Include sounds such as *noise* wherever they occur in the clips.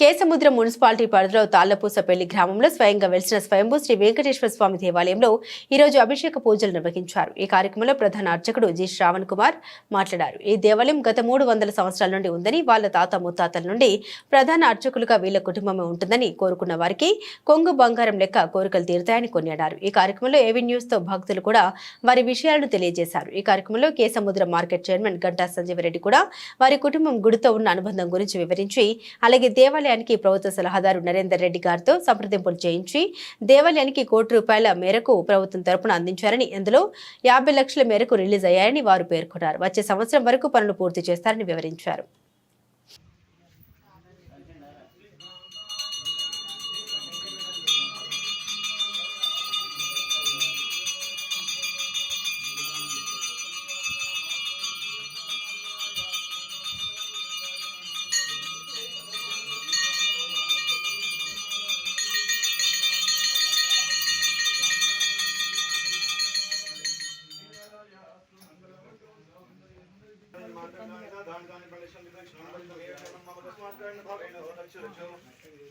Kesamudram municipality పరిధిలో తాళ్ళపూసపల్లి గ్రామంలో స్వయంగా వెలిసిన స్వయంభూ శ్రీ వెంకటేశ్వర స్వామి దేవాలయంలో ఈ రోజు అభిషేక పూజలు నిర్వహించారు. ఈ కార్యక్రమంలో ప్రధాన అర్చకుడు జి శ్రావణ్ కుమార్ మాట్లాడారు. ఈ దేవాలయం గత మూడు వందల సంవత్సరాల నుండి ఉందని వాళ్ళ తాత ముత్తాతల నుండి ప్రధాన అర్చకులుగా వీళ్ళ కుటుంబమే ఉంటుందని కోరుకున్న వారికి కొంగు బంగారం లెక్క కోరికలు తీరుతాయని కొనియాడారు. ఈ కార్యక్రమంలో ఏవి న్యూస్తో భక్తులు కూడా వారి విషయాలను తెలియజేశారు. ఈ కార్యక్రమంలో కేసముద్ర మార్కెట్ చైర్మన్ గంటా సంజీవరెడ్డి కూడా వారి కుటుంబం గుడితో ఉన్న అనుబంధం గురించి వివరించి అలాగే దేవాలయానికి ప్రభుత్వ సలహాదారు నరేందర్ రెడ్డి గారితో సంప్రదింపులు చేయించి దేవాలయానికి కోటి రూపాయల మేరకు ప్రభుత్వం తరపున అందించారని ఇందులో యాభై లక్షల మేరకు రిలీజ్ అయ్యాయని వారు పేర్కొన్నారు. వచ్చే సంవత్సరం వరకు పనులు పూర్తి చేస్తారని వివరించారు.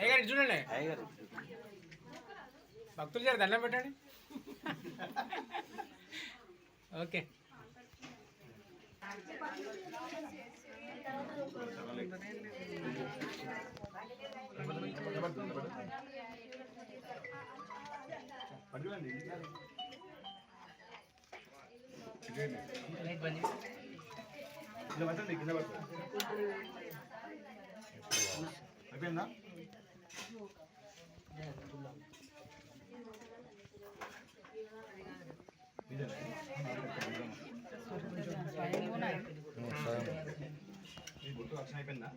అయ్యగారు చూడండి. భక్తులు జర దండం పెట్టండి. ఓకే. అయిపోయిందా? గుర్తు రక్షణ అయిపోయిందా?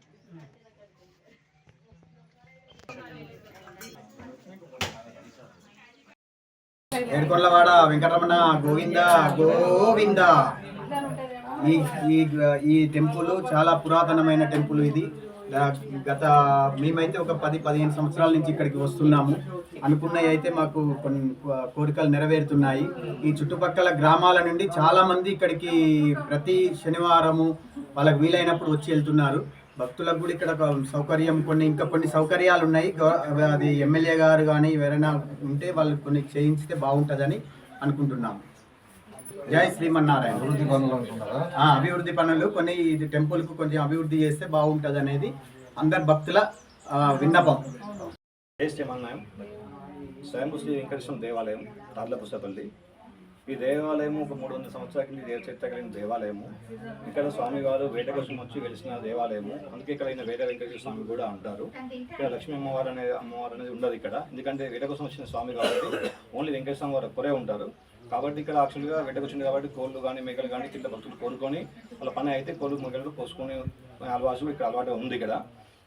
ఏడుకొండలవాడ వెంకటరమణ గోవింద గోవింద. ఈ ఈ ఈ టెంపుల్ చాలా పురాతనమైన టెంపుల్ ఇది. గత మేమైతే ఒక పది పదిహేను సంవత్సరాల నుంచి ఇక్కడికి వస్తున్నాము. అనుకున్నవి అయితే మాకు కొన్ని కోరికలు నెరవేరుతున్నాయి. ఈ చుట్టుపక్కల గ్రామాల నుండి చాలామంది ఇక్కడికి ప్రతి శనివారము వాళ్ళకు వీలైనప్పుడు వచ్చి వెళ్తున్నారు. భక్తులకు కూడా ఇక్కడ ఒక సౌకర్యం కొన్ని ఇంకా కొన్ని సౌకర్యాలు ఉన్నాయి. అది ఎమ్మెల్యే గారు కానీ ఎవరైనా ఉంటే వాళ్ళు కొన్ని చేయించితే బాగుంటుందని అనుకుంటున్నాము. జై శ్రీమన్నారాయణ. అభివృద్ధి పనులు ఆ, అభివృద్ధి పనులు కొన్ని ఇది టెంపుల్కు కొంచెం అభివృద్ధి చేస్తే బాగుంటది అనేది అందరి భక్తుల విన్నపం. శ్రీమన్నాయం స్వయంభూ శ్రీ వెంకటేశ్వర దేవాలయం తాడ్లపుసపల్లి ఈ దేవాలయము ఒక మూడు వందల సంవత్సరాల కింద దేవ చరిత్ర కలిగిన దేవాలయము. ఇక్కడ స్వామివారు వేట కోసం వచ్చి వెలిసిన దేవాలయము. అందుకే ఇక్కడ ఈయన వేట వెంకటేశ్వర స్వామి కూడా అంటారు. ఇక్కడ లక్ష్మీ అమ్మవారు అనే అమ్మవారు అనేది ఉండదు ఇక్కడ. ఎందుకంటే వేట కోసం వచ్చిన స్వామి కాబట్టి ఓన్లీ వెంకటేశ్వర స్వామి వారు ఒక్కరే ఉంటారు. కాబట్టి ఇక్కడ యాక్చువల్గా వేటకు వచ్చింది కాబట్టి కోళ్ళు కానీ మేకలు కానీ కింద భక్తులు కోరుకొని వాళ్ళ పని అయితే కోళ్ళు మేకలు కోసుకొని అలవాటు ఇక్కడ అలవాటు ఉంది ఇక్కడ.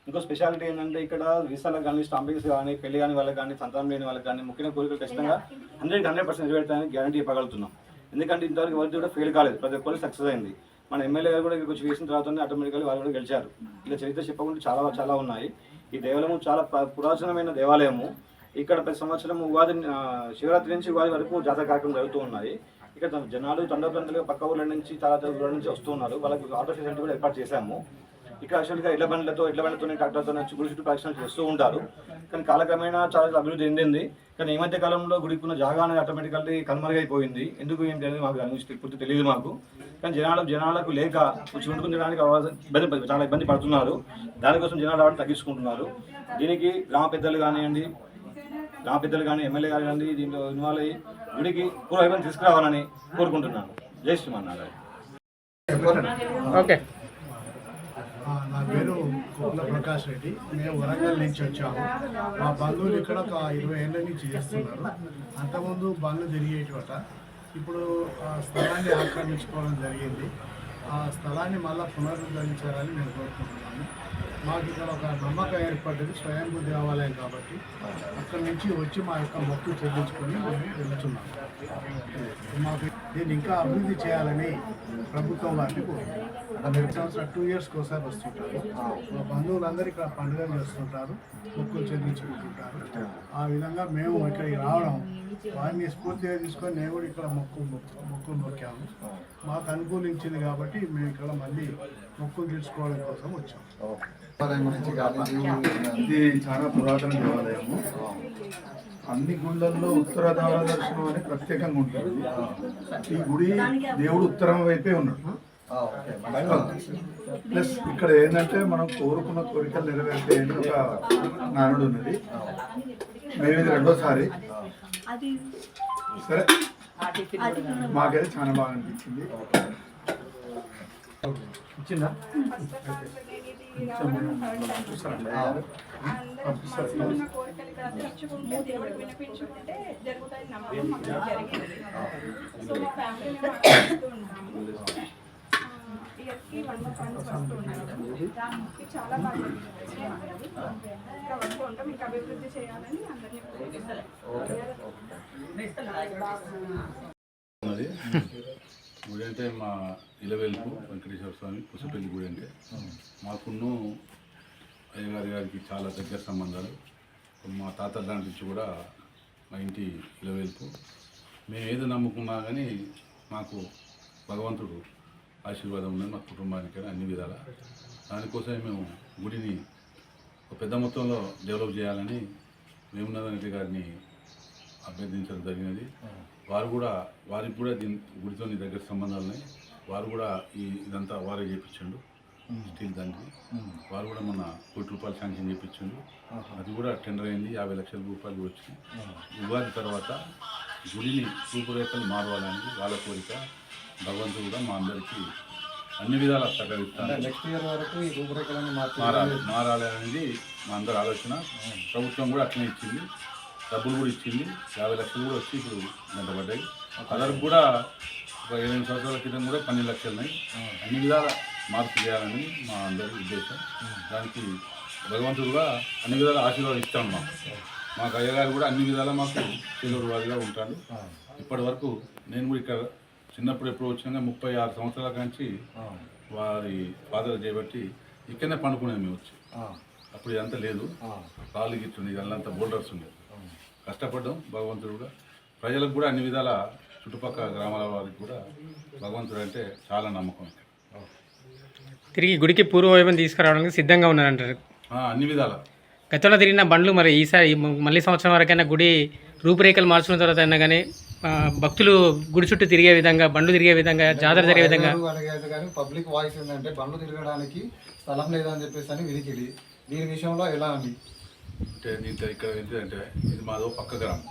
ఇంకో స్పెషాలిటీ ఏంటంటే ఇక్కడ వీసాలకు కానీ స్టాంపింగ్స్ కానీ పెళ్ళి కాని వాళ్ళకి కానీ సంతానం లేని వాళ్ళకి కానీ ముఖ్యమైన కోరికలు ఖచ్చితంగా హండ్రెడ్ హండ్రెడ్ పర్సెంట్ నెరవేర్తాయని గ్యారంటీ ఇవ్వగలుగుతున్నాం. ఎందుకంటే ఇంతవరకు ఎవరికి కూడా ఫెయిల్ కాలేదు. ప్రతి ఒక్కరు సక్సెస్ అయింది. మన ఎమ్మెల్యే గారు కూడా ఇక్కడికి వచ్చి వేసిన తర్వాత ఆటోమేటిక్గా వాళ్ళు కూడా గెలిచారు. ఇలా చరిత్ర చెప్పకుండా చాలా చాలా ఉన్నాయి. ఈ దేవాలయం చాలా పురాతనమైన దేవాలయము. ఇక్కడ ప్రతి సంవత్సరం ఉగాది శివరాత్రి నుంచి ఉగాది వరకు జాతర కార్యక్రమం జరుగుతూ ఉన్నాయి. ఇక్కడ జనాలు తండ ప్రాంతాలు పక్క ఊళ్ళ నుంచి చాలా ఊళ్ళ నుంచి వస్తూ ఉన్నారు. వాళ్ళకి ఆటో ఫెసిలిటీ కూడా ఏర్పాటు చేశాము. ఇక్కడ యాక్చువల్గా ఇళ్ళ బండ్లతో ఇళ్ళ బండ్లతో ట్రాక్టర్తో గుడి చుట్టూ ప్రదక్షిణలు చేస్తూ ఉంటారు. కానీ కాలక్రమేణా చాలా అభివృద్ధి చెందింది. కానీ ఈ మధ్య కాలంలో గుడికి ఉన్న జాగా అనేది ఆటోమేటికల్లీ కనుమరుగైపోయింది. ఎందుకు ఏం తెలియదు మాకు దాని పూర్తి తెలియదు మాకు. కానీ జనాలు జనాలకు లేక వచ్చి వండుకుని ఇబ్బంది చాలా ఇబ్బంది పడుతున్నారు. దానికోసం జనాలు రావడం తగ్గించుకుంటున్నారు. దీనికి గ్రామ పెద్దలు కానివ్వండి గ్రామ పెద్దలు కానీ ఎమ్మెల్యే కానివ్వండి దీంట్లో ఇన్వాల్వ్ అయ్యి గుడికి పూర్వైపు తీసుకురావాలని కోరుకుంటున్నాను. జై శ్రీమన్నారాయణ. ఓకే. ఆ, నా పేరు కుట్ల ప్రకాష్ రెడ్డి. మేము వరంగల్ నుంచి వచ్చాము. మా బంధువులు ఇక్కడ ఒక ఇరవై ఏళ్ళ నుంచి చేస్తున్నారు. అంతకుముందు బండ్లు తిరిగేటివట ఇప్పుడు ఆ స్థలాన్ని ఆక్రమించుకోవడం జరిగింది. ఆ స్థలాన్ని మళ్ళీ పునరుద్ధరించాలని నేను కోరుకుంటున్నాను. మాకు ఇక్కడ ఒక నమ్మకం ఏర్పడ్డది స్వయంభూ దేవాలయం కాబట్టి అక్కడి నుంచి వచ్చి మా యొక్క మొక్కు చెల్లించుకొని మేము మాకు దీన్ని ఇంకా అభివృద్ధి చేయాలని ప్రభుత్వం వారిని కోరుకుంటున్నాను సంవత్సరాలు టూ ఇయర్స్కి ఒకసారి వస్తుంటారు. మా బంధువులందరూ ఇక్కడ పండుగలు చేస్తుంటారు మొక్కులు చెల్లించుకుంటుంటారు. ఆ విధంగా మేము ఇక్కడికి రావడం వారిని స్ఫూర్తిగా తీసుకొని నేను కూడా ఇక్కడ మొక్కు మొక్కు- మొక్కులు మొక్కాము మాకు అనుకూలించింది కాబట్టి మేము ఇక్కడ మళ్ళీ మొక్కులు తీర్చుకోవడం కోసం వచ్చాము గురించి ఇది చాలా పురాతన దేవాలయము. అన్ని గుళ్ళల్లో ఉత్తర ద్వార దర్శనం అని ప్రత్యేకంగా ఉంటుంది. ఈ గుడి దేవుడు ఉత్తరం వైపే ఉన్నాడు. ప్లస్ ఇక్కడ ఏంటంటే మనం కోరుకున్న కోరికలు నెరవేర్తే అని ఒక నానుడు ఉన్నది. మేము ఇది రెండోసారి. సరే. మాకైతే చాలా బాగా అనిపించింది. ఇచ్చిందా? అందరూ కోరికలు ఇక్కడ తెచ్చుకుంటే దేవుడు వినిపించుకుంటే జరుగుతాయి నమ్మకం మాకు జరిగింది సో మా ఫ్యామిలీ మేము అక్కడ వస్తూ ఉంటాము ఇయర్కి వన్ ఫండ్స్ వస్తూ ఉంటాము ఇది చాలా బాగా జరిగింది ఇంకా వస్తూ ఉంటాం ఇంకా అభివృద్ధి చేయాలని అందరినీ ఉన్నది *laughs* *laughs* *laughs* గుడి అంటే మా ఇలవెల్పు వెంకటేశ్వర స్వామి పుసపల్లి గుడి అంటే మాకున్ను అయ్యగారి గారికి చాలా దగ్గర సంబంధాలు. మా తాత దాంట్ నుంచి కూడా మా ఇంటి ఇలవెల్పు మేము ఏదో నమ్ముకున్నా కానీ మాకు భగవంతుడు ఆశీర్వాదం ఉన్నది మా కుటుంబానికి అన్ని విధాల. దానికోసమే మేము గుడిని ఒక పెద్ద మొత్తంలో డెవలప్ చేయాలని వేమునాథరెడ్డి గారిని అభ్యర్థించడం జరిగినది. వారు కూడా వారికి కూడా దీని గుడితో దగ్గర సంబంధాలు ఉన్నాయి. వారు కూడా ఈ ఇదంతా వారే చేయించండు స్టీల్ దానికి. వారు కూడా మొన్న కోటి రూపాయలు శాంక్షన్ చేయించండు అది కూడా టెండర్ అయింది యాభై లక్షల రూపాయలు వచ్చింది. ఉగాది తర్వాత గుడిని రూపురేఖలు మారవాలని వాళ్ళ కోరిక. భగవంతుడు కూడా మా అందరికీ అన్ని విధాలా సహకరిస్తాను నెక్స్ట్ ఇయర్ వరకు ఈ రూపురేఖలన్నీ మారాలి మారాలి అనేది మా అందరి ఆలోచన. ప్రభుత్వం కూడా అట్లనే ఇచ్చింది. డబ్బులు కూడా ఇచ్చింది. యాభై లక్షలు కూడా వచ్చి ఇప్పుడు గంటపడ్డాయి అదరకు కూడా ఒక ఇరవై సంవత్సరాల క్రితం కూడా పన్నెండు లక్షలు ఉన్నాయి. అన్ని విధాల మార్పు చేయాలని మా అందరి ఉద్దేశం. దానికి భగవంతుడు కూడా అన్ని విధాల ఆశీర్వాదం ఇస్తాను మాకు. మాకు అయ్యగారు కూడా అన్ని విధాలా మాకు చెల్లూరు వారిగా ఉంటాడు ఇప్పటి వరకు నేను కూడా ఇక్కడ చిన్నప్పుడు ఎప్పుడు వచ్చినా ముప్పై ఆరు సంవత్సరాల కాంచి వారి ఫాదర్ చేయబట్టి ఇక్కడనే పండుకునేది మేము వచ్చి. అప్పుడు ఇదంతా లేదు. రాళ్ళు గిట్టుంది ఇదంతా బోల్డర్స్ ఉండేది కష్టపడ్డాం భగవంతుడు కూడా. ప్రజలకు కూడా అన్ని విధాల చుట్టుపక్కల గ్రామాల వారికి కూడా భగవంతుడు అంటే చాలా నమ్మకం. తిరిగి గుడికి పూర్వవైభవం తీసుకురావడానికి సిద్ధంగా ఉన్నారంటారు. ఆ, అన్ని విధాల. గతంలో తిరిగిన బండ్లు మరి ఈసారి మళ్ళీ సంవత్సరం వరకైనా గుడి రూపురేఖలు మార్చుకున్న తర్వాత అయినా కానీ భక్తులు గుడి చుట్టూ తిరిగే విధంగా బండ్లు తిరిగే విధంగా జాతర జరిగే విధంగా? కానీ పబ్లిక్ వాయిస్ ఏంటంటే బండ్లు తిరగడానికి స్థలం లేదని చెప్పేసి అని వినికిడి దీని విషయంలో ఎలా అండి? అంటే దీంట్లో ఇక్కడ ఏంటంటే ఇది మాదో పక్క గ్రామం.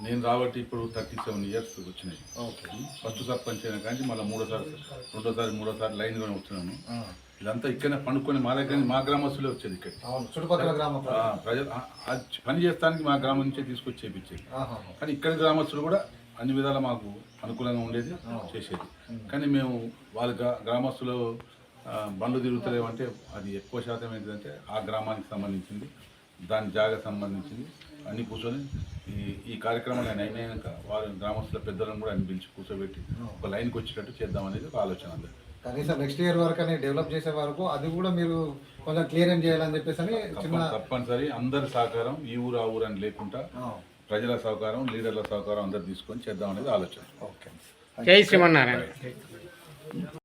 నేను రాబట్టి ఇప్పుడు థర్టీ సెవెన్ ఇయర్స్ వచ్చినాయి. ఓకే. ఫస్ట్ సర్పంచ్ అయినా కానీ మళ్ళీ మూడోసారి రెండోసారి మూడోసారి లైన్గా వస్తున్నాను ఆ, ఇదంతా ఇక్కడనే పండుకొని మా దగ్గర మా గ్రామస్తులే వచ్చేది ఇక్కడ చుట్టుపక్కల ప్రజలు. పని చేస్తానికి మా గ్రామం నుంచే తీసుకొచ్చి చేపించేది ఆహా. కానీ ఇక్కడ గ్రామస్తులు కూడా అన్ని విధాలా మాకు అనుకూలంగా ఉండేది చేసేది. కానీ మేము వాళ్ళ గ్రా- గ్రామస్తులు బండ్లు తిరుగుతలేమంటే అది ఎక్కువ శాతం ఏంటంటే ఆ గ్రామానికి సంబంధించింది. దాని జాగా సంబంధించింది. అన్ని కూర్చొని ఈ ఈ కార్యక్రమాలు ఆయన అయినాక వారి గ్రామస్తుల పెద్దలను కూడా అన్ని పిలిచి కూర్చోబెట్టి ఒక లైన్కి వచ్చేటట్టు చేద్దాం అనేది ఒక ఆలోచన అందరికీ కనీసం నెక్స్ట్ ఇయర్ వరకు అని డెవలప్ చేసే వరకు అది కూడా మీరు కొంచెం క్లియర్ చేయాలని చెప్పేసి అని చిన్న తప్పని- తప్పనిసరి అందరి సహకారం ఈ ఊరు ఆ ఊరు అని లేకుండా ప్రజల సహకారం లీడర్ల సహకారం అందరు తీసుకొని చేద్దాం అనేది ఆలోచన. ఓకే. జై శ్రీమన్నారాయణ.